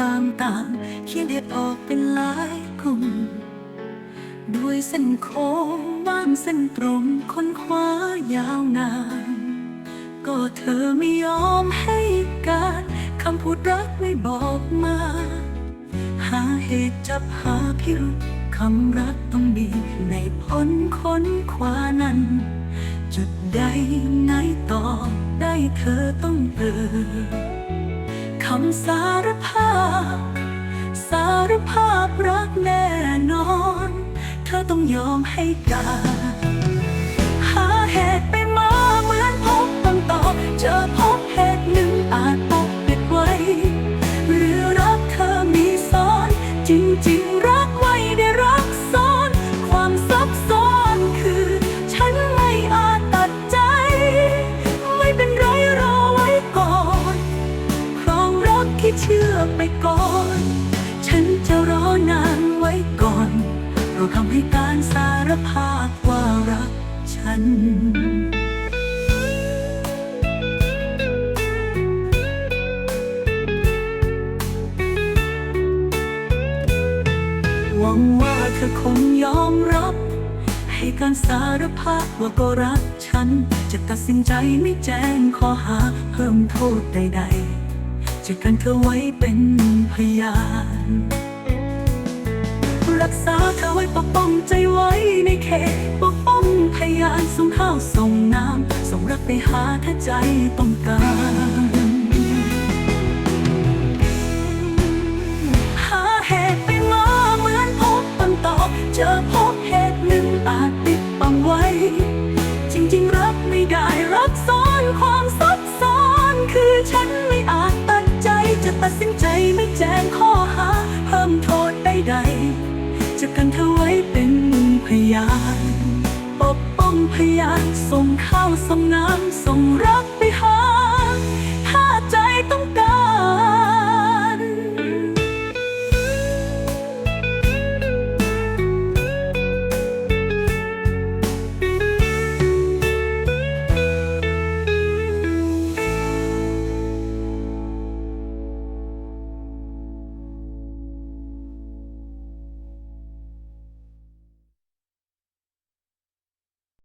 ต่างๆเขียนเด็ดออกเป็นหลายกลุ่มด้วยเส้นโค้งบ้างเส้นตรงค้นคว้ายาวนาน ก็เธอไม่ยอมให้การคำพูดรักไม่บอกมา หาเหตุจับหาพิรุธคำรักต้องมีในพ้นค้นคว้านั้น จุดใดไหนต่อได้เธอต้องเอ่ยำสารภาพ สารภาพรักแน่นอน เธอต้องยอมให้การ หาเหตุ ที่เชื่อไปก่อน ฉันจะรอนานไว้ก่อนราทำให้การสารภาพว่ารักฉันหวังว่าเธอคงยอมรับ ให้การสารภาพว่าก็รักฉัน จะตัดสินใจไม่แจ้งข้อหาเพิ่มโทษใด ๆ จะกันเธอไว้เป็นพยาน รักษาเธอไว้ปกป้องใจไว้ในเขตปกป้องพยานส่งข้าวส่งน้ำส่งรักไปหาถ้าใจต้องการ งพยานส่งข้าวส่งน้ำส่งรักไปหา